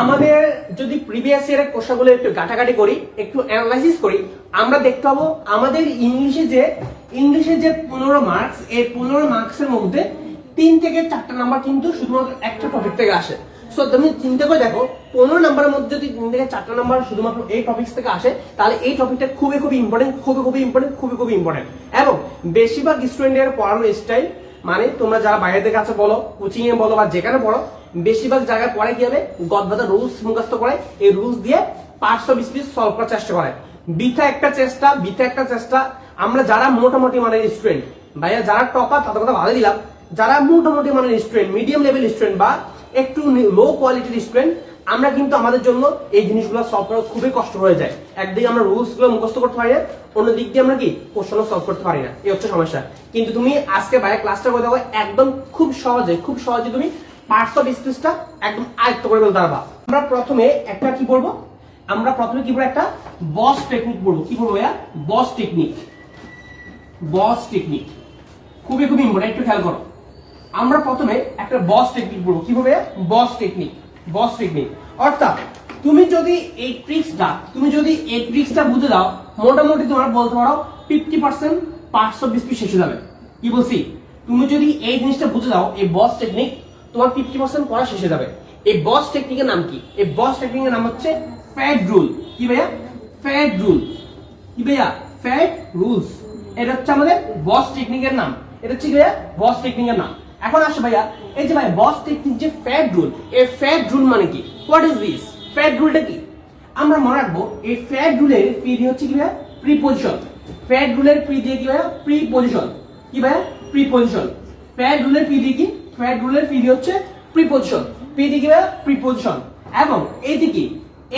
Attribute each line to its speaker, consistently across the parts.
Speaker 1: আমাদের যদি প্রিভিয়াস ইয়ারের কোশ্চেনগুলো একটু ঘাটাঘাটি করি, একটু অ্যানালাইসিস করি, আমরা দেখতে পাবো আমাদের ইংলিশে যে ইংলিশে যে পনেরো মার্কস এই পনেরো মার্কসের মধ্যে তিন থেকে চারটা নাম্বার কিন্তু শুধুমাত্র একটা টপিক থেকে আসে। সো তুমি চিন্তা করে দেখো, পনেরো নাম্বারের মধ্যে যদি তিন থেকে চারটা নাম্বার শুধুমাত্র এই টপিক থেকে আসে, তাহলে এই টপিকটা খুবই খুবই ইম্পর্টেন্ট খুবই খুবই ইম্পর্টেন্ট খুবই খুবই ইম্পর্টেন্ট এবং বেশিরভাগ স্টুডেন্টের পড়ানোর স্টাইল মানে তোমরা যারা বাইরে থেকে আছে বলো, কোচিং এ বলো বা যেখানে পড়ো, বেশিরভাগ জায়গায় পড়ে কি হবে? গদবাদা রুলস মুখস্থ করে এই রুলস দিয়ে পাঁচশো বিশ পিস সলভ করার চেষ্টা করে। বিথা একটা চেষ্টা বিথা একটা চেষ্টা। আমরা যারা মোটামুটি মানে স্টুডেন্ট ভাইয়া যারা টপার তাদের কথা ভালো দিলাম, যারা মোটামুটি মানে স্টুডেন্ট মিডিয়াম লেভেল স্টুডেন্ট বা একটু লো কোয়ালিটির স্টুডেন্ট আমরা কিন্তু আমাদের জন্য এই জিনিসগুলো সলভ করা খুবই কষ্ট হয়ে যায়। একদিকে আমরা রুলসগুলো মুখস্থ করতে পারি না অন্য দিক দিয়ে আমরা কি কোশ্চেন সলভ করতে পারি না। এই হচ্ছে সমস্যা। কিন্তু তুমি আজকে বাইরে ক্লাসটা করে দেখো, একদম খুব সহজে খুব সহজে তুমি পার্টস অফ স্পিচটা একদম আয়ত্ত করে ফেলতে পারবা। আমরা প্রথমে একটা কি বলব? আমরা প্রথমে কি বলব? একটা বস টেকনিক বলব। কি বলব ভাইয়া? বস টেকনিক বস টেকনিক খুবই খুবই ইম্পর্টেন্ট একটু খেয়াল করো। আমরা প্রথমে একটা বস টেকনিক বলব। কীভাবে বস টেকনিক বস টেকনিক অর্থাৎ, তুমি যদি এই ট্রিক্সটা তুমি যদি এই ট্রিক্সটা বুঝে দাও, মোটামুটি তোমার বলতে পারো ফিফটি পার্সেন্ট পাঁচশো বিশ পিস শেষ যাবে। কি বলছি? তুমি যদি এই জিনিসটা বুঝে দাও, এই বস টেকনিক তোমার ফিফটি পার্সেন্ট পড়া শেষ যাবে। এই বস টেকনিকের নাম কি? এই বস টেকনিকের নাম হচ্ছে ফ্যাট রুল কি ভাইয়া? ফ্যাট রুল কি ভাইয়া? ফ্যাট রুলস এটা হচ্ছে আমাদের বস টেকনিকের নাম। এটা হচ্ছে কি ভাইয়া? বস টেকনিকের নাম। এখন আসে ভাইয়া, এই যে ভাই বস টেকনিক যে ফ্যাট রুল এই ফ্যাট রুল মানে কি? হোয়াট ইজ দিস ফ্যাট রুলটা কি? আমরা মনে রাখব, এই ফ্যাট রুলের পি দিয়ে হচ্ছে কি ভাইয়া? প্রিপোজিশন ফ্যাট রুলের পি দিয়ে কি ভাইয়া? প্রিপোজিশন কি ভাইয়া? প্রিপোজিশন ফ্যাট রুলের পি দিয়ে কি? ফ্যাট রুলের পি দিয়ে হচ্ছে প্রিপোজিশন পি দিয়ে কি ভাইয়া? প্রিপোজিশন এবং এটি কি?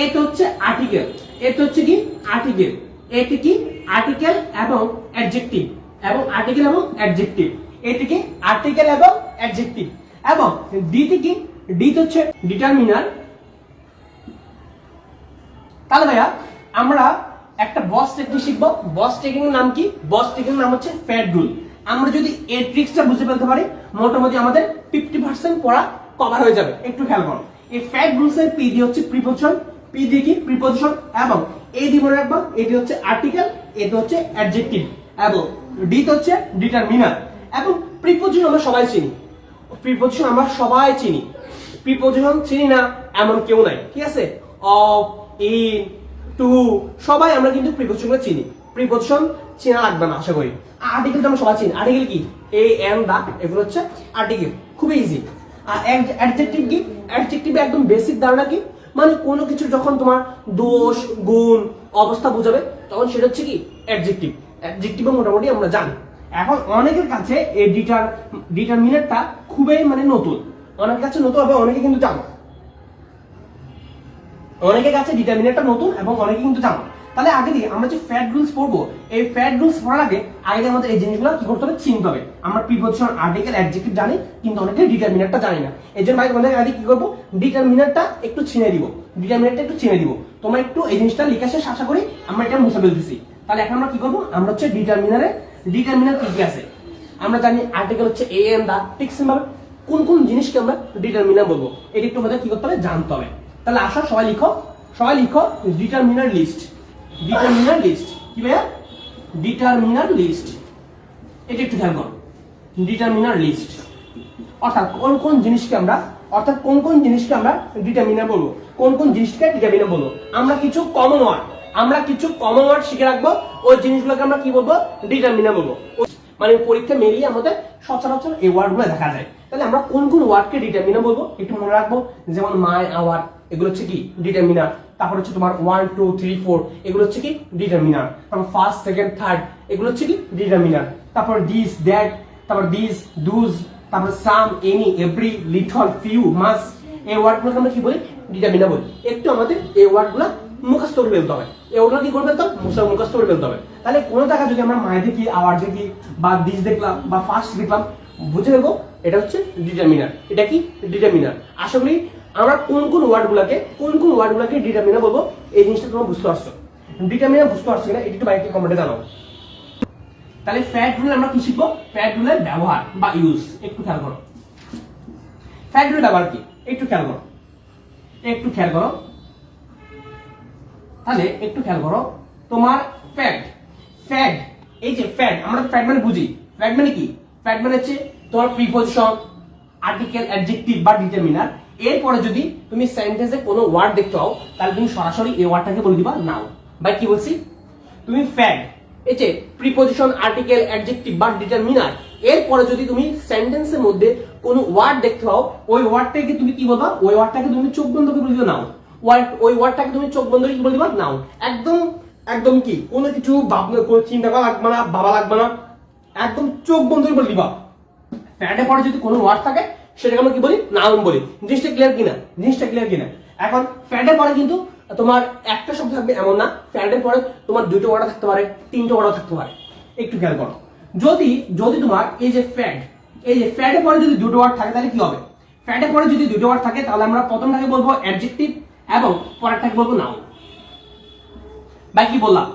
Speaker 1: এটা হচ্ছে আর্টিকেল এটা হচ্ছে কি? আর্টিকেল এটি কি? আর্টিকেল এবং অ্যাডজেক্টিভ এবং আর্টিকেল এবং অ্যাডজেক্টিভ এটি কি? আর্টিকেল এবং অ্যাডজেক্টিভ এবং ডিতে কি? ডি হচ্ছে ডিটারমিনার তাহলে ভাইয়া, আমরা একটা বস টেকনিক শিখব। বস টেকনিকের নাম কি? বস টেকনিকের নাম হচ্ছে ফ্যাট রুল আমরা যদি এই ট্রিক্সটা বুঝে ফেলতে পারি, মোটামুটি আমাদের ফিফটি পার্সেন্ট পড়া কভার হয়ে যাবে। একটু খেয়াল করো। এই ফ্যাট রুলস এর পি দিয়ে হচ্ছে প্রিপোজিশন পি কি? প্রিপোজিশন এবং এই দিয়ে মনে রাখবা এটি হচ্ছে আর্টিকেল এটি হচ্ছে অ্যাডজেক্টিভ এবং ডি হচ্ছে ডিটারমিনার এবং প্রিপোজিশন আমরা সবাই চিনি। প্রিপোজিশন আমরা সবাই চিনি। প্রিপোজিশন চিনি না এমন কেউ নাই, ঠিক আছে? অফ, ইন, টু, সবাই আমরা কিন্তু প্রিপোজিশনগুলো চিনি। প্রিপোজিশন চেনা লাগবে না, আশা করি। আর্টিকেল তো আমরা সবাই চিনি। আর্টিকেল কি? এ এন দা এগুলো হচ্ছে আর্টিকেল খুবই ইজি আর অ্যাডজেক্টিভ কি? অ্যাডজেক্টিভ একদম বেসিক ধারণা কি? মানে কোনো কিছু যখন তোমার দোষ, গুণ, অবস্থা বোঝাবে, তখন সেটা হচ্ছে কি? অ্যাডজেক্টিভ অ্যাডজেক্টিভ মোটামুটি আমরা জানি। এখন অনেকের কাছে এই ডিটার ডিটারমিনেটটা খুবই মানে নতুন। অনেকের কাছে নতুন হবে, অনেকে কিন্তু জানো। অনেকের কাছে ডিটারমিনেটটা নতুন এবং অনেকে কিন্তু জানো। তাহলে আগে দিয়ে আমরা যে ফ্যাট রুলস পড়ব, এই ফ্যাট রুলস পড়ার আগে আগে আমাদের এই জিনিসগুলো কি করতে হবে? চিনতে হবে। আমরা প্রিপোজিশন আর্টিকেল অ্যাডজেক্টিভ জানি, কিন্তু অনেকে ডিটারমিনেটটা জানি না। এই জন্য ভাই আগে কি করব? ডিটারমিনেটটা একটু চিনে দিব। ডিটারমিনেটটা একটু চিনে দিব। তোমরা একটু এই জিনিসটা লিখে শেষ আশা করি আমরা এটা মুছে ফেলতেছি। তাহলে এখন আমরা কি করব? আমরা হচ্ছে ডিটারমিনারে ডিটারমিনার কি কি আছে? আমরা জানি আর্টিকেল হচ্ছে এ এম দা ঠিক ভাবে কোন কোন জিনিসকে আমরা ডিটারমিনার বলব? এটা একটু আমাদের কি করতে হবে? জানতে হবে। তাহলে আসো, সবাই লিখো। সবাই লিখো ডিটারমিনার লিস্ট ডিটারমিনার লিস্ট কি ভাইয়া? ডিটারমিনার লিস্ট এটা একটু খেয়াল ডিটারমিনার লিস্ট অর্থাৎ কোন কোন জিনিসকে আমরা, অর্থাৎ কোন কোন জিনিসকে আমরা ডিটারমিনার বলব? কোন কোন জিনিসকে ডিটারমিনার বলব? আমরা কিছু কমন ওয়ার্ড আমরা কিছু কমন ওয়ার্ড শিখে রাখব। ওই জিনিসগুলোকে আমরা কি বলব? ডিটারমিনার বলব। মানে পরীক্ষা মেরিয়ে আমাদের সচরাচর এই ওয়ার্ডগুলো দেখা যায়। তাহলে আমরা কোন কোন ওয়ার্ডকে ডিটারমিনার বলব? একটু মনে রাখব। যেমন মাই আওয়ার এগুলো হচ্ছে কি? ডিটারমিনার তারপর হচ্ছে তোমার ওয়ান টু থ্রি ফোর এগুলো হচ্ছে কি? ডিটারমিনার তারপর ফার্স্ট সেকেন্ড থার্ড এগুলো হচ্ছে কি? ডিটারমিনার তারপর দিস দ্যাট তারপর দিস ডুজ তারপর some any every little few much এই ওয়ার্ডগুলোকে আমরা কি বলি? ডিটারমিনার বলি। একটু আমাদের এই ওয়ার্ডগুলো মুখস্থ করে ফেলতে হবে। ওগুলো কি করে ফেলতে হবে মুখস্থ- করে ফেলতে হবে। তাহলে কোনো জায়গায় যদি আমরা মায়ে দেখি, আওয়ার দেখি, বা দিস দেখলাম, বা ফার্স্ট দেখলাম, বুঝে নেব এটা হচ্ছে ডিটারমিনার এটা কি? ডিটারমিনার আশা করি আমরা কোন কোন ওয়ার্ডগুলোকে কোন কোন ওয়ার্ডগুলোকে ডিটারমিনার বলব, এই জিনিসটা তোমরা বুঝতে পারছ। ডিটারমিনার বুঝতে পারছ কিনা? এটা একটু বাইরে কমেন্টে জানাও। তাহলে ফ্যাট রুল আমরা কি শিখব? ফ্যাট রুলের ব্যবহার বা ইউজ একটু খেয়াল করো। ফ্যাট রুলের ব্যবহার কি? একটু খেয়াল করো। একটু খেয়াল করো। তাহলে একটু খেয়াল করো, তোমার ফ্যাট ফ্যাট এই যে ফ্যাট আমরা ফ্যাট মানে বুঝি। ফ্যাট মানে কি? ফ্যাট মানে হচ্ছে তোমার প্রিপোজিশন আর্টিকেল অ্যাডজেক্টিভ বা ডিটারমিনার এরপরে যদি তুমি সেন্টেন্সে কোনো ওয়ার্ড দেখতে পাও, তাহলে তুমি সরাসরি এই ওয়ার্ডটাকে বলে দিবা নাও ভাই কি বলছি? তুমি ফ্যাট এই যে প্রিপোজিশন আর্টিকেল অ্যাডজেক্টিভ বা ডিটারমিনার এরপরে যদি তুমি সেন্টেন্সের মধ্যে কোনো ওয়ার্ড দেখতে পাও, ওই ওয়ার্ডটাকে তুমি কি বলবা? ওই ওয়ার্ডটাকে তুমি চোখ বন্ধ করে বলে দিবা নাও ওয়ার্ড ওই ওয়ার্ডটাকে তুমি চোখ বন্ধ কি বলে দিবা? নাও একদম একদম কি? কোনো কিছু ভাবনা চিন্তা করা লাগবে না, ভাবা লাগবে না। একদম চোখ বন্ধ করে বলে দিবা। ফ্যাটের পরে যদি কোনো ওয়ার্ড থাকে, সেটাকে আমরা কি বলি? নাউন বলি। জিনিসটা ক্লিয়ার কিনা? জিনিসটা ক্লিয়ার কিনা? এখন ফ্যাটের পরে কিন্তু তোমার একটা শব্দ থাকবে এমন না। ফ্যাটের পরে তোমার দুটো ওয়ার্ড থাকতে পারে, তিনটে ওয়ার্ড থাকতে পারে। একটু খেয়াল করো। যদি যদি তোমার এই যে ফ্যাট এই যে ফ্যাটের পরে যদি দুটো ওয়ার্ড থাকে, তাহলে কি হবে? ফ্যাটের পরে যদি দুটো ওয়ার্ড থাকে, তাহলে আমরা প্রথমটাকে বলব অ্যাডজেক্টিভ এবং পরেরটাকে বলব নাউন বা কি বললাম?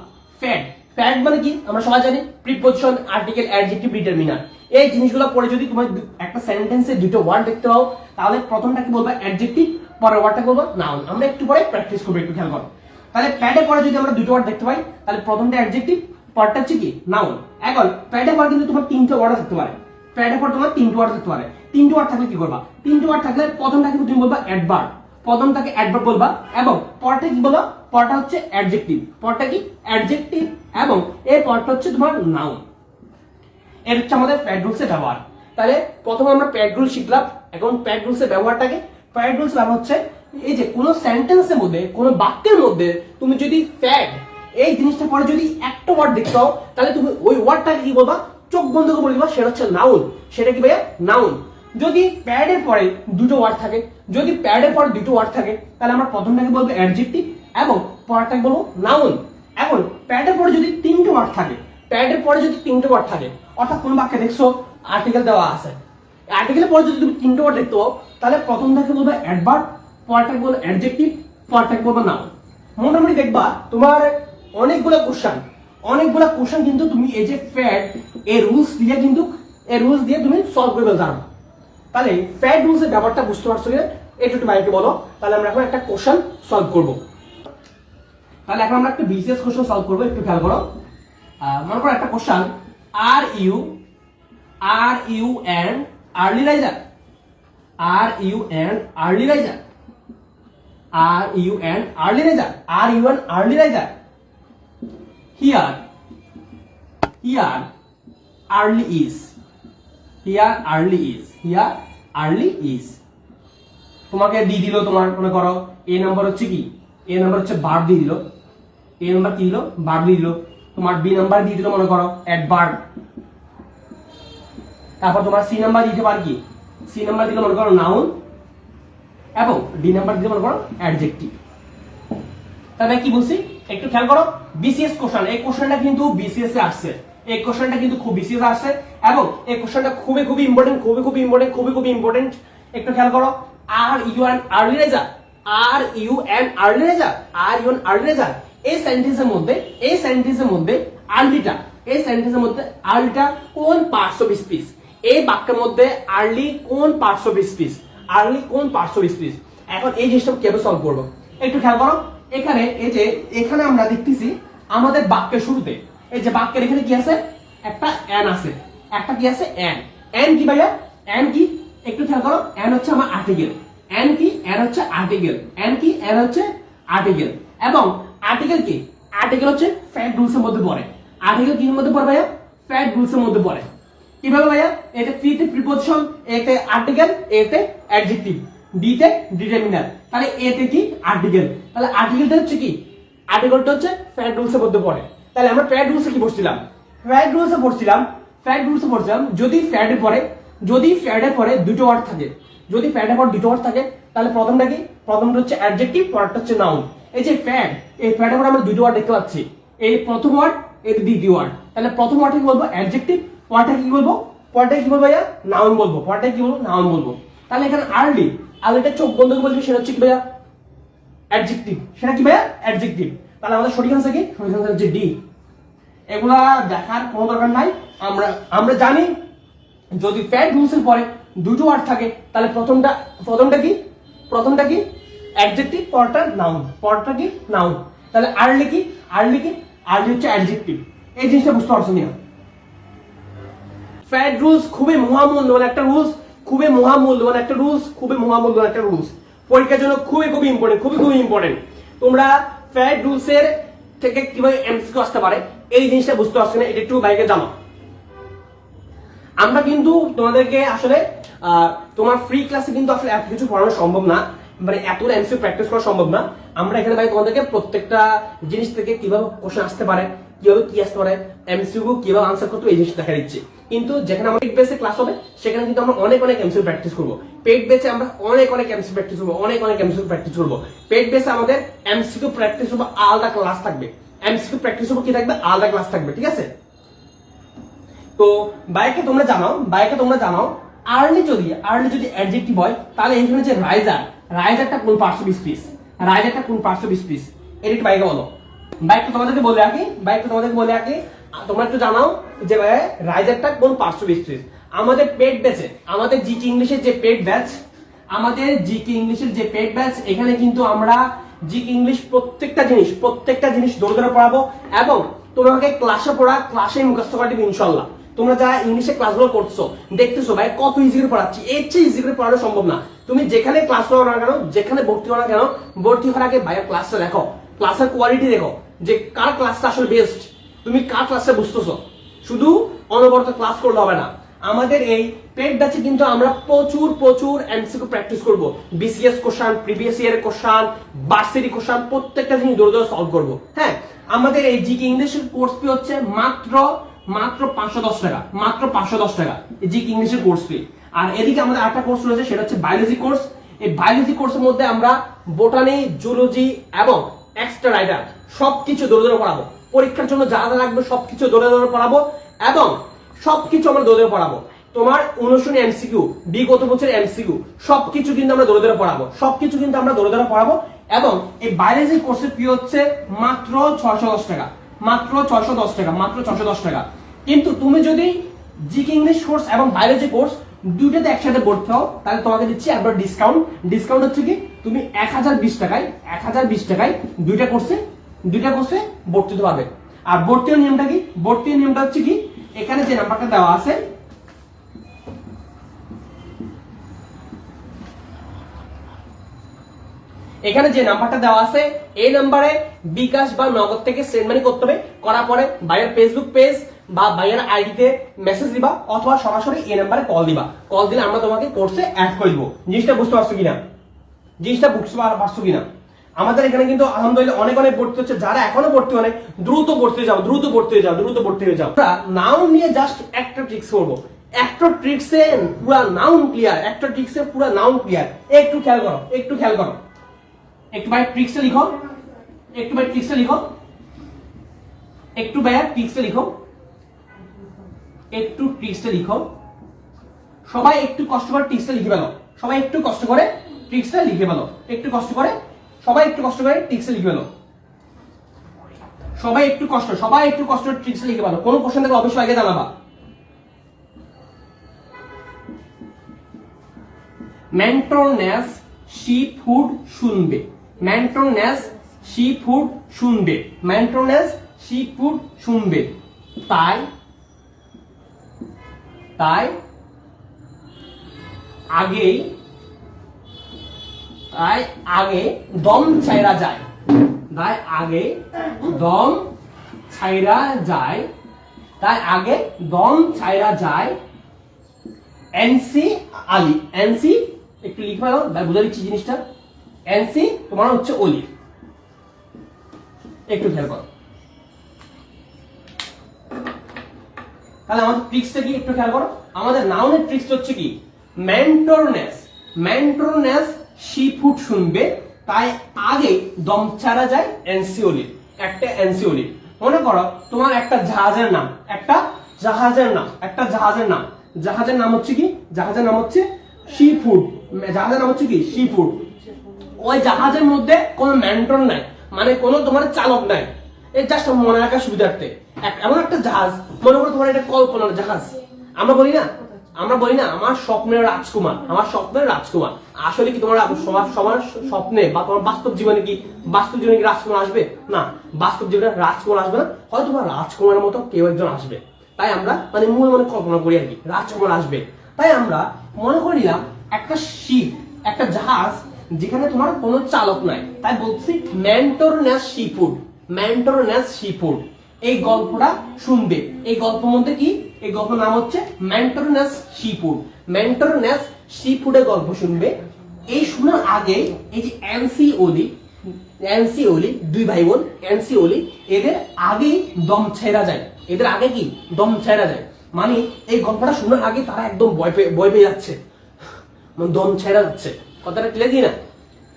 Speaker 1: ফ্যাট ফ্যাট মানে কি? আমরা সবাই জানি প্রিপোজিশন আর্টিকেল অ্যাডজেক্টিভ ডিটারমিনার এই জিনিসগুলো পরে যদি তোমার একটা সেন্টেন্সে দুটো ওয়ার্ড দেখতে পাও, তাহলে প্রথমটাকে বলবা? অ্যাডজেক্টিভ পরের ওয়ার্ডটা বলব নাউন আমরা একটু পরে প্র্যাকটিস করব, একটু খেয়াল করো। তাহলে প্যাডের পরে যদি আমরা দুটো ওয়ার্ড দেখতে পাই, তাহলে প্রথমটা অ্যাডজেক্টিভ পরটা হচ্ছে কি? নাউন এখন প্যাডের পর কিন্তু তোমার তিনটে ওয়ার্ড থাকতে পারে। প্যাডের পর তোমার তিনটে ওয়ার্ড থাকতে পারে। তিনটে ওয়ার্ড থাকলে কি করবা? তিনটে ওয়ার্ড থাকলে প্রথমটাকে তুমি বলবা অ্যাডভার্ব প্রথমটাকে অ্যাডভার্ব বলবা এবং পরটা কি বলবা পরটা হচ্ছে অ্যাডজেক্টিভ পরটা কি? অ্যাডজেক্টিভ এবং এর পরটা হচ্ছে তোমার নাউন এর হচ্ছে আমাদের প্যাড রুলস এর ব্যবহার। তাহলে প্রথমে আমরা প্যাড রুল শিখলাম। এখন প্যাড রুলস এর ব্যবহারটাকে। প্যাড রুলস ব্যবহার হচ্ছে এই যে কোনো সেন্টেন্সের মধ্যে, কোনো বাক্যের মধ্যে তুমি যদি প্যাড এই জিনিসটা পরে যদি একটা ওয়ার্ড দেখতে পাও, তাহলে তুমি ওই ওয়ার্ডটাকে কি বলবা? চোখ বন্ধ করে বলে দিবা, সেটা হচ্ছে নাউন সেটা কি ভাইয়া? নাউন যদি প্যাডের পরে দুটো ওয়ার্ড থাকে, যদি প্যাডের পরে দুটো ওয়ার্ড থাকে, তাহলে আমরা প্রথমটাকে বলব অ্যাডজেক্টিভ এবং পরেরটাকে বলব নাউন এখন প্যাডের পরে যদি তিনটে ওয়ার্ড থাকে প্যাডের পরে যদি তিনটে ওয়ার্ড থাকে, অর্থাৎ কোন বাক্যে দেখছ? আর্টিকেল দেওয়া আছে। আর্টিকেলের পরে যদি তুমি তিনটে ওয়ার্ড দেখতে পাও, তাহলে প্রথমটাকে বলবে অ্যাডভার্ব পরেরটাকে বলব অ্যাডজেক্টিভ পরেরটাকে বলব নাউন মোটামুটি দেখবা, তোমার অনেকগুলো কোশ্চেন অনেকগুলো কোশ্চেন কিন্তু তুমি এই যে ফ্যাট এই রুলস দিয়ে কিন্তু, এই রুলস দিয়ে তুমি সলভ করে ফেলতে তাহলে ফ্যাট রুলস এর ব্যাপারটা বুঝতে পারছ একটু একটু বাইকে বলো। তাহলে আমরা এখন একটা কোশ্চেন সলভ করব। তাহলে এখন আমরা একটা বিসিএস কোশ্চেন সলভ করব, একটু খেয়াল করো। মনে করো একটা question are you are you and early riser are you and early riser are you and early riser are you and early riser here here early is here early is here early is তোমাকে দিয়ে দিল তোমার, মনে করো এ number হচ্ছে কি? এ number হচ্ছে বার দিয়ে দিল। এ নাম্বার কি দিল? বার দিয়ে দিল। তোমার বি নাম্বার দিয়ে দিল, মনে করো অ্যাডভার্ব তারপর তোমার সি নাম্বার দিতে পার কি? সি নাম্বার দিলে, মনে করো নাউন এবং ডি নাম্বার দিলে, মনে করো অ্যাডজেক্টিভ তাহলে কি বলছি? একটু খেয়াল করো বিসিএস কোশ্চেন এই কোশ্চেনটা কিন্তু বিসিএস এ আসছে। এই কোশ্চেনটা কিন্তু খুব বিসিএস আসছে এবং এই কোশ্চেনটা খুবই খুবই ইম্পর্টেন্ট খুবই খুবই ইম্পর্টেন্ট খুবই খুবই ইম্পর্টেন্ট একটু খেয়াল করো are you and early riser are you and early riser are you and early riser এই সেন্টেন্সের মধ্যে, এই সেন্টেন্সের মধ্যে আর্লিটা এই সেন্টেন্সের মধ্যে আর্লিটা কোন পার্টস অফ স্পিচ এই বাক্যের মধ্যে আর্লি কোন পার্টস অফ স্পিচ আর্লি কোন পার্টস অফ স্পিচ এখন এই জিনিসটা কীভাবে সলভ করব? একটু খেয়াল করো, এখানে এই যে, এখানে আমরা দেখতেছি আমাদের বাক্যের শুরুতে এই যে বাক্যের এখানে কি আছে? একটা এন আছে। একটা কি আছে? এন এন কি ভাইয়া? এন কি? একটু খেয়াল করো এন হচ্ছে আমার আর্টিকেল এন কি? এন হচ্ছে আর্টিকেল এন কি? এন হচ্ছে আর্টিকেল এবং আর্টিকেল কি? আর্টিকেল হচ্ছে ফ্যাট রুলস এর মধ্যে পড়ে। আর্টিকেল কিসের মধ্যে পড়ে ভাইয়া? ফ্যাট রুলস এর মধ্যে পড়ে। কীভাবে ভাইয়া? এটা ফ্রিতে প্রিপোজিশন এতে আর্টিকেল এতে অ্যাডজেক্টিভ ডিতে ডিটারমিনার তাহলে এতে কি? আর্টিকেল তাহলে আর্টিকেলটা হচ্ছে কি? আর্টিকেলটা হচ্ছে ফ্যাট রুলস এর মধ্যে পড়ে। তাহলে আমরা ফ্যাট রুলস কি পড়ছিলাম? ফ্যাট রুলস পড়ছিলাম ফ্যাট রুলস পড়ছিলাম, যদি ফ্যাটে পড়ে, যদি ফ্যাটে পড়ে দুটো ওয়ার্ড থাকে। যদি ফ্যাটে পর দুটো ওয়ার্ড থাকে, তাহলে প্রথমটা কি? প্রথমটা হচ্ছে অ্যাডজেক্টিভ পরেরটা হচ্ছে নাউন এই যে ফ্যাট এই ফ্যাটে পরে আমরা দুটো ওয়ার্ড দেখতে পাচ্ছি। এই প্রথম ওয়ার্ড এই দ্বিতীয় ওয়ার্ড তাহলে প্রথম ওয়ার্ডটা কি বলব? অ্যাডজেক্টিভ পরেরটা কি বলব? পরেরটা কি বলব ভাইয়া? নাউন বলব। পরেরটা কি বলব? নাউন বলব। তাহলে এখানে আর্লি আর্লিটা চোখ বন্ধ করে বলবি সেটা হচ্ছে কি ভাইয়া? অ্যাডজেক্টিভ সেটা কি ভাইয়া? অ্যাডজেক্টিভ তাহলে আমাদের সঠিক আনসার কি? সঠিক আনসার হচ্ছে ডি এগুলা দেখার কোনো দরকার নাই। আমরা আমরা জানি, যদি রুলস এর পরে দুটো ওয়ার্ড থাকে, তাহলে প্রথমটা প্রথমটা কি? প্রথমটা কি? অ্যাডজেক্টিভ পরটা নাউন পরটা কি? নাউন তাহলে আর্লি কি? আর্লি কি? আর্লি হচ্ছে অ্যাডজেক্টিভ এই জিনিসটা বুঝতে পারছ না ফ্যাট রুলস খুবই মহামূল্যবান একটা রুলস খুবই মহামূল্যবান একটা রুলস খুবই মহামূল্যবান একটা রুলস পরীক্ষার জন্য খুবই খুবই ইম্পর্টেন্ট খুবই খুবই ইম্পর্টেন্ট তোমরা ফ্যাট রুলস এর থেকে কীভাবে এমসিকিউ আসতে পারে? এই জিনিসটা বুঝতে পারছি না, এটা একটু বাইকে জানো। আমরা কিন্তু তোমাদেরকে আসলে তোমার ফ্রি ক্লাসে কিন্তু আসলে এত কিছু পড়ানো সম্ভব না মানে এত এমসিউ প্র্যাকটিস করা সম্ভব না। আমরা এখানে ভাই তোমাদেরকে প্রত্যেকটা জিনিস থেকে কীভাবে কোশ্চেন আসতে পারে, কীভাবে কি আসতে পারে এমসিউ কীভাবে আনসার করতে এই জিনিসটা দেখা দিচ্ছে। কিন্তু যেখানে আমরা পেড বেসে ক্লাস হবে, সেখানে কিন্তু আমরা অনেক অনেক এমসিউ প্র্যাকটিস করব। পেড বেসে আমরা অনেক অনেক এমসিউ প্র্যাকটিস করব, অনেক অনেক এমসিউ প্র্যাকটিস করব। পেড বেসে আমাদের এমসিকিউ প্র্যাকটিস হবে আলাদা ক্লাস থাকবে। এমসিকিউ প্র্যাকটিস হবে কি থাকবে? আলাদা ক্লাস থাকবে, ঠিক আছে? তো বাইকে তোমরা জানাও, বাইকে তোমরা জানাও আর্লি যদি আর্লি যদি অ্যাডজেক্টিভ হয়, তাহলে এখানে যে রাইজার রাইজারটা কোন পার্শ্ব বিস্পিস রাইজারটা কোন পার্শ্ব বিস্পিস এটা একটু বাইকে বলো। বাইকটা তোমাদেরকে বলে রাখি, বাইকটা তোমাদেরকে বলে রাখি। তোমরা একটু জানাও যে রাইজারটা কোন পার্শ্ব বিস্পিস আমাদের পেড ব্যাচে আমাদের জিকে ইংলিশের যে পেড ব্যাচ আমাদের জিকে ইংলিশের যে পেড ব্যাচ এখানে কিন্তু আমরা জিকে ইংলিশ প্রত্যেকটা জিনিস প্রত্যেকটা জিনিস দৌড় ধরে পড়াবো এবং তোমাকে ক্লাসে পড়া ক্লাসে মুখস্থ করে দিবে ইনশাল্লাহ তোমরা যারা ইংলিশে ক্লাসগুলো করছ, দেখতেছো ভাই, কত ইজি করে পড়াচ্ছি। এর চেয়ে ইজি করে পড়ানো সম্ভব না। তুমি যেখানে ক্লাস করো না কেন, যেখানে ভর্তি হও না কেন, ভর্তি হওয়ার আগে ভাইয়া ক্লাসটা দেখো। ক্লাসের কোয়ালিটি দেখো, যে কার ক্লাসটা আসলে বেস্ট তুমি কার ক্লাসটা বুঝতেছো। শুধু অনবরত ক্লাস করলে হবে না। আমাদের এই পেড ব্যাচে কিন্তু আমরা প্রচুর প্রচুর এমসিকিউ প্র্যাকটিস করব। BCS question previous year question varsity question প্রত্যেকটা জিনিস দৌড়ে দৌড়ে সলভ করব। হ্যাঁ আমাদের এই জিকে ইংলিশের কোর্স ফি হচ্ছে মাত্র মাত্র পাঁচশো দশ টাকা, মাত্র পাঁচশো দশ টাকা জিকে ইংলিশের কোর্স ফি আর এদিকে আমাদের আরেকটা কোর্স রয়েছে, সেটা হচ্ছে বায়োলজি কোর্স এই বায়োলজি কোর্সের মধ্যে আমরা বোটানি জুলজি এবং এক্সট্রা রাইডার সবকিছু দৌড়ে দৌড়ে পড়াবো। পরীক্ষার জন্য যা যা লাগবে সবকিছু দৌড়ে দৌড়ে পড়াবো এবং সবকিছু আমরা দৌড়ে পড়াবো। তোমার অনুশীলনী এমসিকিউ বিগত বছরের এমসিকিউ সবকিছু কিন্তু আমরা দৌড়ে পড়াবো। সবকিছু কিন্তু আমরা দৌড়ে পড়াবো এবং এই বায়োলজি কোর্সের ফি হচ্ছে মাত্র ছয়শো দশ টাকা। মাত্র ছয়শো দশ টাকা, মাত্র ছয়শো দশ টাকা। কিন্তু তুমি যদি জিকে ইংলিশ কোর্স এবং বায়োলজি কোর্স দুইটাতে একসাথে ভর্তি হও, তাহলে তোমাকে দিচ্ছি একবার ডিসকাউন্ট ডিসকাউন্ট হচ্ছে কি, তুমি এক হাজার বিশ টাকায়, এক হাজার বিশ টাকায় দুইটা কোর্সে দুইটা কোর্সে ভর্তি হতে পারবে। আর ভর্তির নিয়মটা কি? ভর্তির নিয়মটা হচ্ছে কি এখানে যে নাম্বারটা দেওয়া আছে, এখানে যে নাম্বারটা দেওয়া আছে, এই নাম্বারে বিকাশ বা নগদ থেকে সেন্ড মানি করতে হবে। করার পরে বাইরের ফেসবুক পেজ বা বাইরের আইডিতে মেসেজ দিবা অথবা সরাসরি এই নাম্বারে কল দিবা। কল দিলে আমরা তোমাকে কোর্সে অ্যাড করে দিব। জিনিসটা বুঝতে পারছ কিনা? জিনিসটা বুঝতে পার- পারছ কিনা? আমাদের এখানে কিন্তু আলহামদুলিল্লাহ অনেক অনেক ভর্তি হচ্ছে। যারা এখনও ভর্তি হয় দ্রুত ভর্তি যাও, দ্রুত ভর্তি হয়ে যাও, দ্রুত ভর্তি হয়ে যাও। নাউন নিয়ে জাস্ট একটা ট্রিক্স করব। একটা ট্রিক্সে পুরা নাউন ক্লিয়ার একটা ট্রিক্সে পুরা নাউন ক্লিয়ার একটু খেয়াল করো, একটু খেয়াল করো। একটু ভাই ট্রিক্সটা লিখো। একটু ভাই ট্রিক্সটা লিখো। একটু ভাইয়া ট্রিক্সটা লিখো। একটু ট্রিক্সটা লিখো। সবাই একটু কষ্ট করে ট্রিক্সটা লিখে পেল সবাই একটু কষ্ট করে ট্রিক্সটা লিখে পেল একটু কষ্ট করে সবাই একটু কষ্ট করে ট্রিক্সটা লিখে পেল সবাই একটু কষ্ট, সবাই একটু কষ্ট করে ট্রিক্সটা লিখে পেল কোনো কোশ্চেন থাকলে অবশ্যই আগে জানাবা। ম্যান্ট্রোনেস সি ফুড শুনবে। ম্যান্ট্রোনেস সি ফুড শুনবে। ম্যান্ট্রোনেস সি ফুড শুনবে। তাই তাই, আগেই তাই আগে দম ছাইরা যায়। আগে দম ছাইরা যায়। তাই আগে দম ছাইরা যায় এনসি আলী। এনসি, একটু লিখে বুঝে দিচ্ছি জিনিসটা। এনসি, তোমার হচ্ছে অলি। একটু খেয়াল করো। তাহলে আমাদের ট্রিক্সটা কি একটু খেয়াল করো? আমাদের নাউনের ট্রিক্স হচ্ছে কি? মেন্টরনেস মেন্টরনেস সি ফুড শুনবে, তাই আগে দম ছাড়া যায় এনসিওলি, একটা এনসিওলি। মনে করো, তোমার একটা জাহাজের নাম, একটা জাহাজের নাম, একটা জাহাজের নাম। জাহাজের নাম হচ্ছে কি? জাহাজের নাম হচ্ছে সি ফুড জাহাজের নাম হচ্ছে কি? সি ফুড ওই জাহাজের মধ্যে কোনো মেন্টর নাই মানে কোনো তোমার চালক নাই। এই জাস্ট মনে রাখার সুবিধার্থে। এমন একটা জাহাজ, মনে করো তোমার এটা কল্পনার জাহাজ। আমরা বলি না আমরা বলি না, আমার স্বপ্নের রাজকুমার, আমার স্বপ্নের রাজকুমার। আসলে কি তোমার সবার স্বপ্নে বা তোমার বাস্তব জীবনে কি, বাস্তব জীবনে কি রাজকুমার আসবে? না, বাস্তব জীবনে রাজকুমার আসবে না, হয়তো তোমার রাজকুমারের মতো কেউ একজন আসবে। তাই আমরা মানে মনে মনে কল্পনা করি আর কি, রাজকুমার আসবে। তাই আমরা মনে করে নিলাম একটা শিপ, একটা জাহাজ, যেখানে তোমার কোনো চালক নাই। তাই বলছি ম্যান্টোরনেস শিপুড ম্যান্টোরনেস শিপুড এই গল্পটা শুনবে। এই গল্প মধ্যে কি? এই গল্প নাম হচ্ছে ম্যান্টোরনেস শিপুড ম্যান্টোরনেস শিপুডের গল্প শুনবে। এই শোনার আগে এই যে এনসি ওলি এনসি ওলি দুই ভাই বোন এনসি ওলি এদের আগেই দম ছেড়া যায়। এদের আগে কি? দম ছেড়া যায়। মানে এই গল্পটা শোনার আগে তারা একদম ভয় পেয়ে ভয় পেয়ে যাচ্ছে। মানে দম ছেড়া যাচ্ছে। কথাটা ক্লিয়ার কি না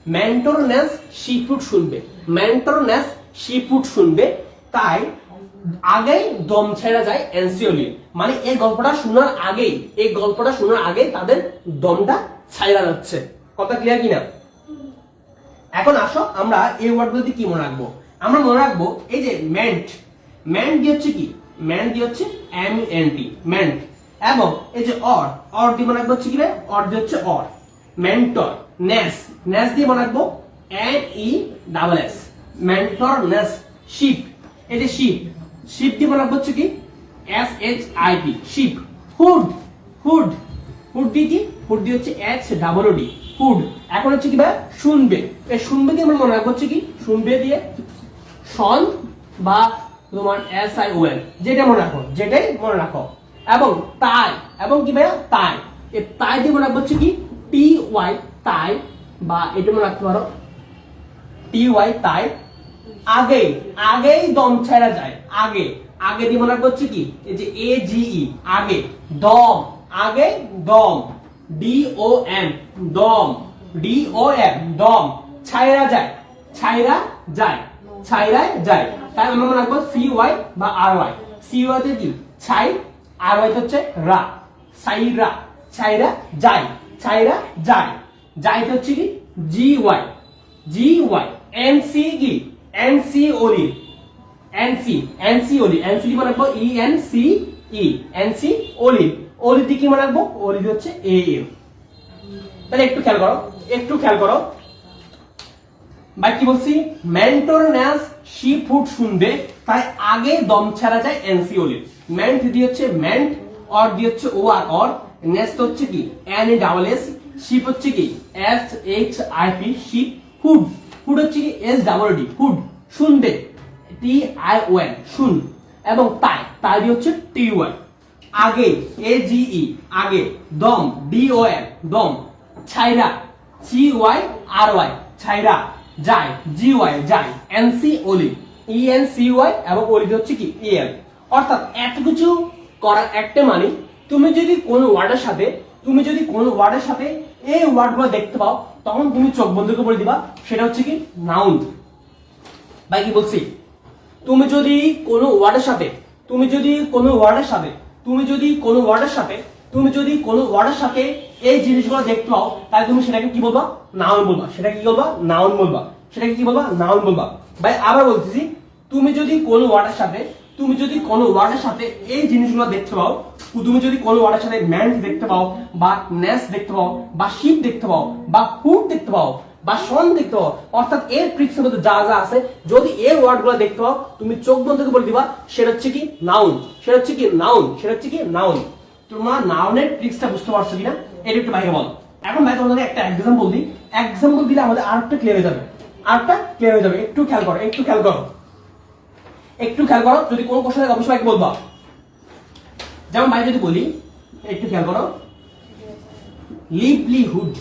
Speaker 1: ম্যান্টোরনেস শিফুড শুনবে। ম্যান্টোরনেস শিফুড শুনবে। তাই আগেই দম ছেড়া যায় এনসিওলি মানে এই গল্পটা শোনার আগেই, এই গল্পটা শোনার আগে তাদের দমটা ছাইরা যাচ্ছে। কথা ক্লিয়ার কি না এখন আসো আমরা এই ওয়ার্ডগুলোতে কি মনে রাখব? আমরা মনে রাখব এই যে ম্যান্ট ম্যান্ট দিয়ে হচ্ছে কি? ম্যান্ট দিয়ে হচ্ছে এম এন টি ম্যান্ট এবং এই যে অর অর দিয়ে মনে রাখব হচ্ছে কি রে? অর দিয়ে হচ্ছে অর মেন্টর নেস নেস দিয়ে মনে রাখব N E double S mentor ness ship এই যে শিপ শিপ মনে হচ্ছে কি? S H I P ship hood hood hood দিয়ে কি? হুড হচ্ছে এইচ ডাবল ডি হুড এখন হচ্ছে কি ভাই? শুনবে। এই শুনবে দিয়ে আমরা মনে রাখব হচ্ছে কি? শুনবে দিয়ে শন বা তোমার এস আই ওয়েল যেটা মনে রাখো, যেটাই মনে রাখো। এবং তাই, এবং কি ভাইয়া? তাই। এই তাই দিয়ে মনে রাখব হচ্ছে কি? টি ওয়াই তাই বা এটা মনে রাখতে পারো। টি ওয়াই তাই আগে, আগেই দম ছেড়া যায়, আগে। আগে দিয়ে মনে করছে কি? এই যে এ জিই আগে। দম আগে dom. D O M dom. D O M dom. ছাইরা যায় ছাইরা যায় ছাইরায় যায়। তাই আমরা মনে রাখব সি ওয়াই বা আর ওয়াই সি ওয়াই তে কি? ছাই, আর ওয়াই হচ্ছে রা। সাইরা ছাইরা যায় ছাইরা যায়। যায় হচ্ছে কি? G Y G Y N C কি এন সি ওলি এন সি এন সি ওলি এন সি মানে রাখব? E N C E N C ওলি ওলি কি মনে রাখব? ওলি হচ্ছে এ তাহলে একটু খেয়াল করো। একটু খেয়াল করো। কি বলছি? ফুড শুনবে, তাই আগে দম ছাড়া যায় এনসিওলি মেন্ট দিয়ে হচ্ছে মেন্ট অর দিয়ে হচ্ছে ও আর অর নেক্সট হচ্ছে কি? এন ডাবল এস শিপ হচ্ছে কি? S H I P ship hood hood হচ্ছে কি এস ডাবল ডি হুড শুনবে টি আই ও এন শুন, এবং তাই তাই হচ্ছে টি ওয়াই আগে এ জিই আগে, দম ডি ও এন দম, ছাইরা সি ওয়াই আর ওয়াই ছাইরা, যায় জি ওয়াই যায় এন সি ওলি ই এন সি ওয়াই এবং ওলি হচ্ছে কি ই এল অর্থাৎ এত কিছু করার একটা মানে তুমি যদি কোনো ওয়ার্ডের সাথে, তুমি যদি কোনো ওয়ার্ডের সাথে এই ওয়ার্ডগুলো দেখতে পাও, তখন তুমি চোখ বন্ধ করে বলে দিবা, সেটা হচ্ছে কি নাউন ভাই, কি বলছি? তুমি যদি কোনো ওয়ার্ডের সাথে, তুমি যদি কোনো ওয়ার্ডের সাথে, তুমি যদি কোনো ওয়ার্ডের সাথে, তুমি যদি কোনো ওয়ার্ডের সাথে এই জিনিসগুলো দেখতে পাও, তাহলে তুমি সেটাকে কি বলবা? নাউন বলবা। সেটা কি বলবা? নাউন বলবা। সেটাকে কি বলবা? নাউন বলবা। ভাই, আবার বলতেছি, তুমি যদি কোনো ওয়ার্ডের সাথে তুমি যদি কোনো ওয়ার্ডের সাথে এই জিনিসগুলো দেখতে পাও, তুমি যদি কোনো ওয়ার্ডের সাথে ম্যান্ট দেখতে পাও, বা নেস দেখতে পাও, বা শিপ দেখতে পাও, বা হুড দেখতে পাও, বা সন দেখতে পাও, অর্থাৎ এর ট্রিক্সের মধ্যে যা যা আছে, যদি এর ওয়ার্ডগুলো দেখতে পাও, তুমি চোখ বন্ধ করে বলে দিবা, সেটা হচ্ছে কি নাউন সেটা হচ্ছে কি নাউন সেটা হচ্ছে কি নাউন তোমার নাউনের ট্রিক্সটা বুঝতে পারছ কিনা? এটা একটু বাইরে বলো। এখন ভাই তোমাদের একটা এক্সাম্পল দিই। এক্সাম্পল দিলে আমাদের আরেকটা ক্লিয়ার হয়ে যাবে। আরেকটা ক্লিয়ার হয়ে যাবে। একটু খেয়াল করো, একটু খেয়াল করো। একটু খেয়াল করো, যদি কোন কোশ্চেন থাকে অবশ্যই বলবা। যেমন ভাই যদি বলি, একটু খেয়াল করো। লিভলিহুড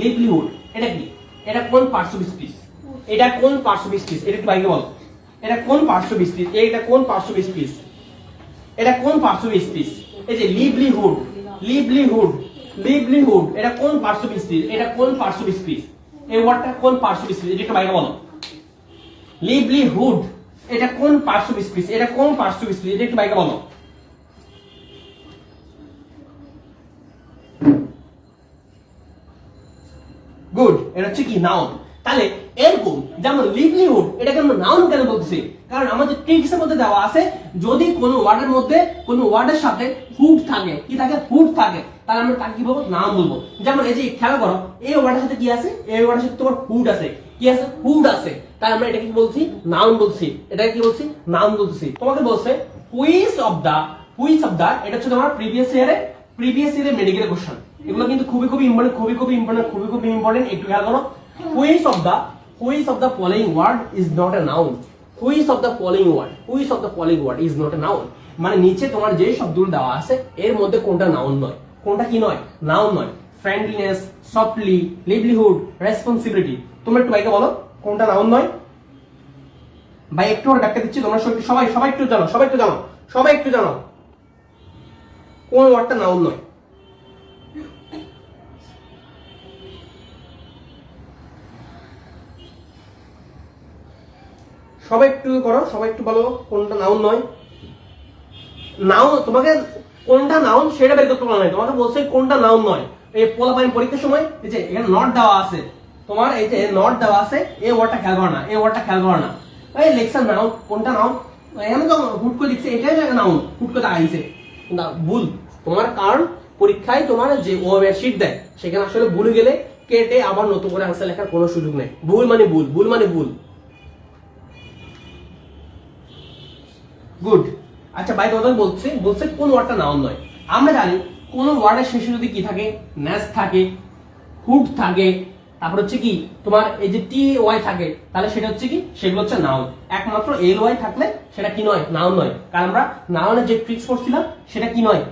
Speaker 1: লিভলিহুড এটা কি? এটা কোন পার্শ্ব স্পিচ এটা কোন পার্শ্ব স্পিচ এটা একটু বাইকে বলো। এটা কোন পার্শ্ব স্পিচ এটা কোন পার্শ্ব স্পিচ এটা কোন পার্শ্ব স্পিচ এই যে লিভলিহুড লিভলিহুড লিভলিহুড এটা কোন পার্শ্ব স্পিচ এটা কোন পার্শ্ব স্পিচ এই ওয়ার্ডটা কোন পার্শ্ব স্পিচ এটা একটু বাইকে বলো। লিভলিহুড এটা কোন পার্শ্ব স্পিচ এটা কোন পার্শ্ব স্পিচ এটা একটু বাইকে বলো। গুড এটা হচ্ছে কি? নাউন তাহলে এরকম যেমন লিভলিহুড এটাকে আমরা নাউন কেন বলতেছি? কারণ আমাদের ট্রিক্স এর মধ্যে দেওয়া আছে, যদি কোনো ওয়ার্ডের মধ্যে কোনো ওয়ার্ডের সাথে হুড থাকে, কি থাকে? হুড থাকে, তাহলে আমরা তাকে কি বলব? নাম বলব। যেমন এই যে খেয়াল করো, এই ওয়ার্ডের সাথে কি আছে? এই ওয়ার্ডের সাথে তোমার হুড আছে। কি আছে হুড আছে তাই আমরা এটা কি বলছি? নাউন বলছি। এটা কি বলছি? নাউন বলছি। তোমাকে বলছে হুইস of the which of the এটা হচ্ছে তোমার প্রিভিয়াস ইয়ারে প্রিভিয়াস ইয়ারে মেডিকেল কোশ্চেন এগুলো কিন্তু খুবই খুবই ইম্পর্টেন্ট খুবই খুবই ইম্পর্টেন্ট খুবই খুবই ইম্পর্টেন্ট একটু খেয়াল করো। Which of the which of the following word is not a noun which of the following word which of the following word is not a noun মানে নিচে তোমার যে শব্দগুলো দেওয়া আছে, এর মধ্যে কোনটা নাউন নয়? কোনটা কি নয়? নাউন নয়। ফ্রেন্ডলিনেস সফটলি লিভলিহুড রেসপন্সিবিলিটি তোমরা একটু বাইকে বলো, কোনটা নাউন নয়? ভাই, একটু ডাক্তার দিচ্ছি, তোমরা সবাই সবাই একটু জানো, সবাই একটু জানো, সবাই একটু জানো। কোন ওয়ার্ডটা নাউন নয়? সবাই একটু করো, সবাই একটু বলো, কোনটা নাউন নয়? নাউন তোমাকে কোনটা নাউন সেটা বের করতে পারো তোমাকে বলছে কোনটা নাউন নয়। এই পোলা পানি পরীক্ষার সময়, এই যে এখানে নট দেওয়া আছে তোমার এই যে নট দেওয়া আছে, এই ওয়ার্ডটা খেয়াল করো না, এই ওয়ার্ডটা খেয়াল করো না। এই লেকচার নাউন কোনটা নাও এখানে তো হুট করে লিখছে, এটাই নাও হুট করে আইছে। না, ভুল। তোমার কারণ পরীক্ষায় তোমার যে ওয়েব শিট দেয়, সেখানে আসলে ভুলে গেলে কেটে আবার নতুন করে আনসার লেখার কোনো সুযোগ নেই। ভুল মানে ভুল ভুল মানে ভুল। গুড আচ্ছা ভাই তোমাদের বলছে বলছে কোন ওয়ার্ডটা নাউন নয়। আমরা জানি, কোন ওয়ার্ডের শেষে যদি কি থাকে, ন্যাস থাকে হুড থাকে তারপর হচ্ছে কি, তোমার এই যে টি ওয়াই থাকে, তাহলে সেটা হচ্ছে কি, সেগুলো হচ্ছে নাউন একমাত্র এল ওয়াই থাকলে সেটা কি নয়? নাউন নয়। কারণ আমরা নাউনের যে ট্রিক্স পড়ছিলাম সেটা কি নয়?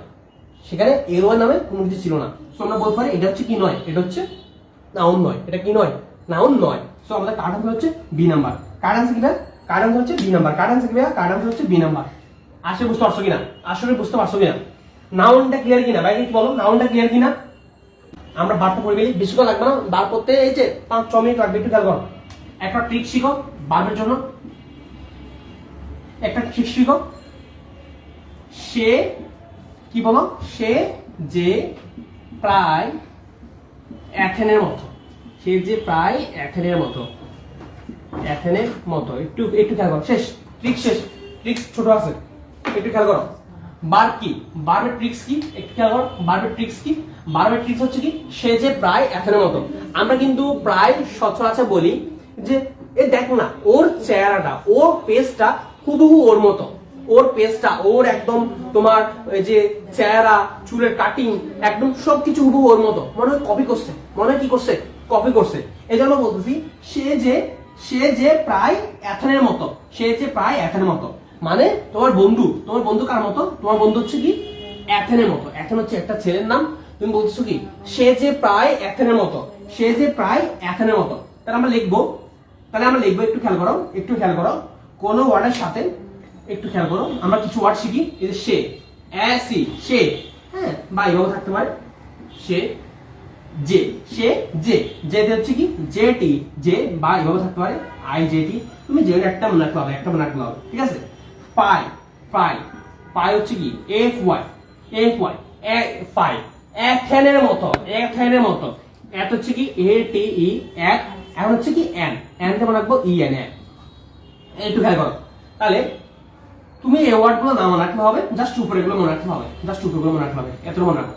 Speaker 1: সেখানে এল ওয়াই নামে কোনো কিছু ছিল না। সো আমরা বলতে পারি, এটা হচ্ছে কি নয়? এটা হচ্ছে নাউন নয়। এটা কি নয়? নাউন নয়। সো আমাদের কার্ড আনসার হচ্ছে বি নাম্বার কার্ড আনসার কিনা কার্ড আনসার হচ্ছে বি নাম্বার কার্ড আনসার কিনা কার্ড আনসার হচ্ছে বি নাম্বার আসলে বুঝতে পারছ কিনা? আসলে বুঝতে পারছ কিনা? নাউনটা ক্লিয়ার কিনা? ভাই কি বলো? নাউনটা ক্লিয়ার কিনা? আমরা বারটা পড়ে গেলি, বেশি করে লাগবে না, বার করতে এই যে পাঁচ, ছ মিনিট লাগবে, একটু খেয়াল করো। একটা ট্রিক শিখো, বারবের জন্য। একটা ট্রিক শিখো। সে, কি বলো? সে যে প্রায় অ্যাথেনের মতো। সে যে প্রায় অ্যাথেনের মতো। অ্যাথেনের মতো। একটু একটু খেয়াল করো। শেষ। ট্রিক শেষ। ট্রিক্স ছোট আছে। একটু খেয়াল করো। বার কি? বারবের ট্রিক্স কি? একটু খেয়াল করো। বারবের ট্রিক্স কি? বারবের ট্রিক্স হচ্ছে কি? সে যে প্রায় অ্যাথেনের মতো। আমরা কিন্তু প্রায় সচরাচর বলি যে, এ দেখ না, ওর চেহারাটা, ওর পেজটা হুবহু ওর মতো। ওর পেজটা ওর একদম তোমার যে চেহারা, চুলের কাটিং একদম সবকিছু হুবহু ওর মতো। মনে হয় কপি করছে। মনে হয় কি করছে? কপি করছে। এই জন্য বলতেছি সে যে সে যে প্রায় এথনের মতো। সে যে প্রায় এথনের মতো। মানে তোমার বন্ধু তোমার বন্ধু কার মতো? তোমার বন্ধু হচ্ছে কি? অ্যাথেনের মতো। অ্যাথেন হচ্ছে একটা ছেলের নাম। তুমি বলছো কি? সে যে প্রায় অ্যাথেনের মতো, সে যে প্রায় অ্যাথেনের মতো, তাহলে আমরা লিখব, তাহলে আমরা লিখব, একটু খেয়াল করো, একটু খেয়াল করো, কোন ওয়ার্ডের সাথে একটু খেয়াল করো, আমরা কিছু ওয়ার্ড শিখি, এই যে সে অ্যাসি সে হ্যাঁ বা এভাবে থাকতে পারে, সে, যে সে, যে যে হচ্ছে কি? জে টি, যে, বা এভাবে থাকতে পারে, আই জে টি, তুমি যে একটা মনে রাখতে হবে একটা মনে রাখতে হবে ঠিক আছে? পাই পাই পাই হচ্ছে কি? F, Y F, Y, A, phi এথেনের মতো এথেনের মতো। এত হচ্ছে কি এ, টি, ই, এক, এখন হচ্ছে কি এন। এন কে মনে রাখব ই, এন এন। একটু খেয়াল করো। তাহলে তুমি এই ওয়ার্ডগুলো না মনে রাখতে হবে জাস্ট উপরে গুলো মনে রাখতে হবে জাস্ট উপরে গুলো মনে রাখতে হবে এত মনে রাখো।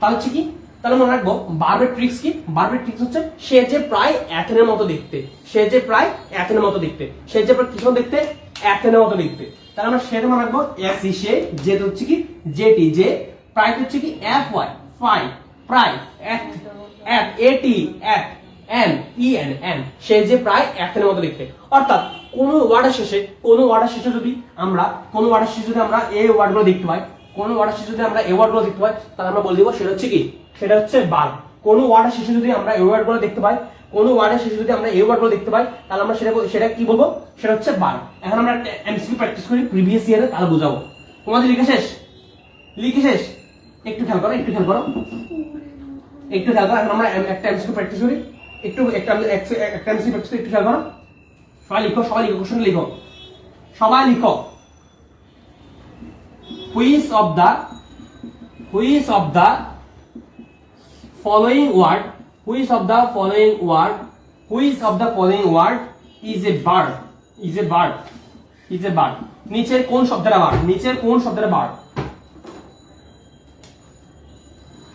Speaker 1: তাহলে হচ্ছে কি, তাহলে মনে রাখব বারবের ট্রিক্স কি? বারবের ট্রিক্স হচ্ছে সে যে প্রায় অ্যাথেনের মতো দেখতে, সে যে প্রায় অ্যাথেনের মতো দেখতে, সে যে প্রায় কিসব দেখতে? অ্যাথেনের মতো দেখতে। তাহলে আমরা সেটা মনে রাখব এস সে যে হচ্ছে কি জেটি যে প্রায় হচ্ছে কি এফ ওয়াই ফাই প্রায় F F A T F N E N N সে যে প্রায় অ্যাথেনের মতো দেখতে অর্থাৎ কোন ওয়ার্ডের শেষে, কোন ওয়ার্ডের শেষে যদি আমরা, কোন ওয়ার্ডের শেষে যদি আমরা এই ওয়ার্ডগুলো দেখতে পাই, কোন ওয়ার্ডের শেষে যদি আমরা এই ওয়ার্ডগুলো দেখতে পাই, তাহলে আমরা বলে দিব সেটা হচ্ছে কি, সেটা হচ্ছে বার কোন ওয়ার্ডের শেষে যদি আমরা এই ওয়ার্ডগুলো দেখতে পাই, কোন ওয়ার্ডের শেষে যদি আমরা এই ওয়ার্ডগুলো দেখতে পাই, তাহলে আমরা সেটা সেটা কি বলব? সেটা হচ্ছে বার এখন আমরা এমসিকিউ প্র্যাকটিস করি প্রিভিয়াস ইয়ারে তাহলে বুঝাবো। তোমাদের লিখে শেষ? লিখে শেষ? একটু খেয়াল করো, একটু খেয়াল করো। একটু খেয়াল করো এখন আমরা একটা এমসিকিউ প্র্যাকটিস করি। একটু, একটা একটা এমসিকিউ প্র্যাকটিস একটু খেয়াল করো। সবাই লিখো সবাই লিখো কোশ্চেন লিখো। সবাই লিখো। Which of the which of the following word which of the following word which of the following word is a bird is a bird is a bird নিচের কোন শব্দটা বার্ড নিচের কোন শব্দটা বার্ড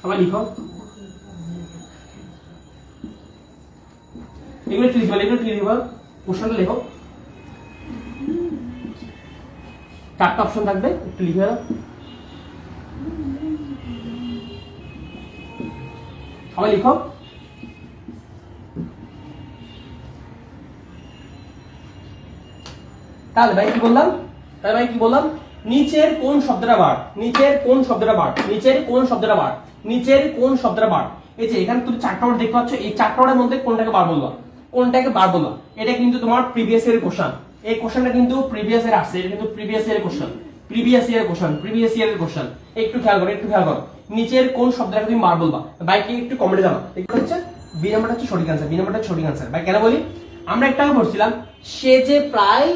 Speaker 1: সবাই লিখো। এগুলো একটু এগুলো একটু লিখব লেখো। চারটা অপশন থাকবে, একটু লিখে সবাই লিখো। তাহলে ভাই কি বললাম? তাহলে ভাই কি বললাম? নিচের কোন শব্দটা বার নিচের কোন শব্দটা বার নিচের কোন শব্দটা বার নিচের কোন শব্দটা বার? এই যে এখানে তুমি চারটা ওয়ার্ড দেখতে পাচ্ছ, এই চারটা ওয়ার্ডের মধ্যে কোনটাকে বার বলবা? কোনটাকে বার বলবা? এটা কিন্তু তোমার প্রিভিয়াস ইয়ারের কোশ্চেন এই কোশ্চেনটা কিন্তু প্রিভিয়াস ইয়ার আসছে, এটা কিন্তু প্রিভিয়াস ইয়ারের কোশ্চেন প্রিভিয়াস ইয়ারের কোশ্চেন প্রিভিয়াস ইয়ারের কোশ্চেন একটু খেয়াল করো, একটু খেয়াল করো। নিচের কোন শব্দটাকে তুমি বার বলবা? বাইকে একটু কমেন্টে জানো। এটা হচ্ছে বি নাম্বারটা হচ্ছে সঠিক আনসার বি নাম্বারটা সঠিক আনসার ভাই কেন বলি? আমরা একটা পড়ছিলাম, সে যে প্রায়,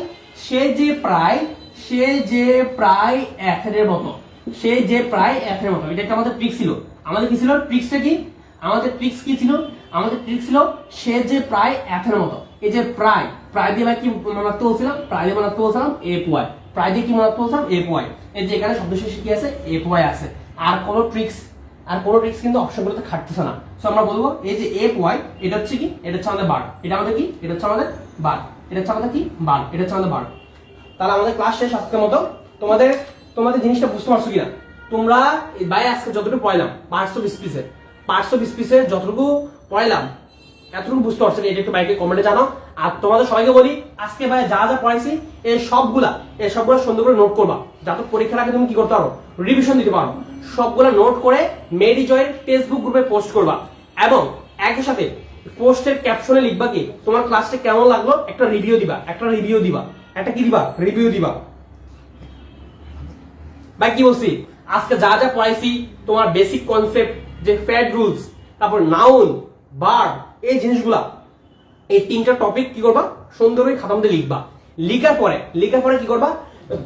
Speaker 1: সে যে প্রায়, সে যে প্রায় একের মতো। সে যে প্রায় একের মতো। এটা একটা আমাদের ট্রিক ছিল। আমাদের কি ছিল? ট্রিক্সটা কি? আমাদের ট্রিক্স কি ছিল? আমাদের ট্রিক্স ছিল সে যে প্রায় একের মতো। এই যে প্রায় প্রায় দিয়ে কি মানাতে বলছিলাম প্রায় দিয়ে মানাতে বলছিলাম এ পোয়াই প্রায় দিয়ে কি মানাতে বলছিলাম এ পোয়াই এই যে এখানে শব্দ শেষে কি আছে? এ পোয়াই আছে। আর কোনো ট্রিক্স আর কোনো ট্রিক্স কিন্তু অপশনগুলোতে খাটতেছে না। সো আমরা বলব, এই যে এফ ওয়াই এটা হচ্ছে কি? এটা হচ্ছে আমাদের বার এটা আমাদের কি? এটা হচ্ছে আমাদের বার এটা হচ্ছে আমাদের কি? বার এটা হচ্ছে আমাদের বার তাহলে আমাদের ক্লাস শেষ আজকের মতো। তোমাদের তোমাদের জিনিসটা বুঝতে পারছ কিনা? তোমরা ভাই আজকে যতটুকু পড়াইলাম পার্টস অফ স্পিচের পার্টস অফ স্পিচের যতটুকু পড়াইলাম এতটুকু বুঝতে পারছ এটা একটু বাইকে কমেন্টে জানাও। আর তোমাদের সবাইকে বলি, আজকে ভাই যা যা পড়াইছি, এই সবগুলা, এই সবগুলো সুন্দর করে নোট করবা। যাতে পরীক্ষার আগে তুমি কি করতে পারো? রিভিশন দিতে পারো। সবগুলো নোট করে মেডি জয়ের ফেসবুক গ্রুপে পোস্ট করবা। এবং একই সাথে পোস্টের ক্যাপশনে লিখবা কি, তোমার ক্লাসটা কেমন লাগল, একটা রিভিউ দিবা, একটা রিভিউ দিবা। একটা কি দিবা? রিভিউ দিবা। ভাই কি বলছি? আজকে যা যা পড়াইছি, তোমার বেসিক কনসেপ্ট যে ফ্যাট রুলস তারপর নাউন বার্ড এই জিনিসগুলা, এই তিনটা টপিক কি করবা? সুন্দর করে খাতার মধ্যে লিখবা। লিখার পরে লিখার পরে কি করবা?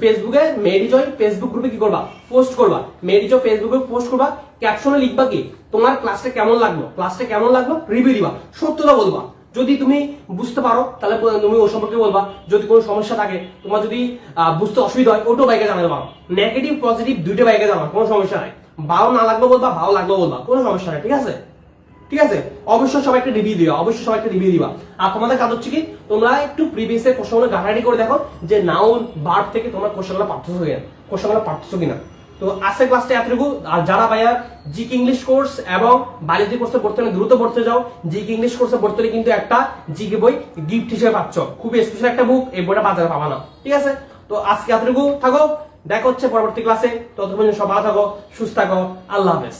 Speaker 1: ফেসবুকে মেডিজয় ফেসবুক গ্রুপে কি করবা? পোস্ট করবা। মেডিজয় ফেসবুকে পোস্ট করবা। ক্যাপশনে লিখবা কি? তোমার ক্লাসটা কেমন লাগল? ক্লাসটা কেমন লাগল? রিভিউ দিবা। সত্যতা বলবা। যদি তুমি বুঝতে পারো, তাহলে তুমি ও সম্পর্কে বলবা। যদি কোনো সমস্যা থাকে, তোমার যদি বুঝতে অসুবিধা হয় ওটাও বাইকে জানাতে পারো নেগেটিভ পজিটিভ দুইটা বাইকে জানা কোনো সমস্যা নাই। ভালো না লাগল বলবা, ভালো লাগল বলবা, কোনো সমস্যা নাই, ঠিক আছে? ঠিক আছে? অবশ্যই সবাই একটা রিভিউ দিবা, অবশ্যই সবাই একটা রিভিউ দিবা। আর তোমাদের কাজ হচ্ছে কি, তোমরা একটু প্রিভিয়াস এর কোশ্চেনগুলো ঘাটাঘাটি করে দেখো, যে নাউন ভার্ব থেকে তোমার কোশ্চেনগুলো পারতেছো কিনা। কোশ্চেনগুলো পারতেছো কিনা। তো আজকে ক্লাসটা এতটুকু। আর যারা ভাইয়া জিক ইংলিশ কোর্স এবং বায়োলজি কোর্সে পড়তে হলে দ্রুত পড়তে যাও। জিক ইংলিশ কোর্সে পড়তে হলে কিন্তু একটা জিকে বই গিফট হিসেবে পাচ্ছ। খুবই স্পেশাল একটা বুক এই বইটা বাজারে পাবা না। ঠিক আছে? তো আজকে এতটুকু থাকো। দেখা হচ্ছে পরবর্তী ক্লাসে ততক্ষণ সবাই থাকো, সুস্থ থাকো। আল্লাহ হাফেজ।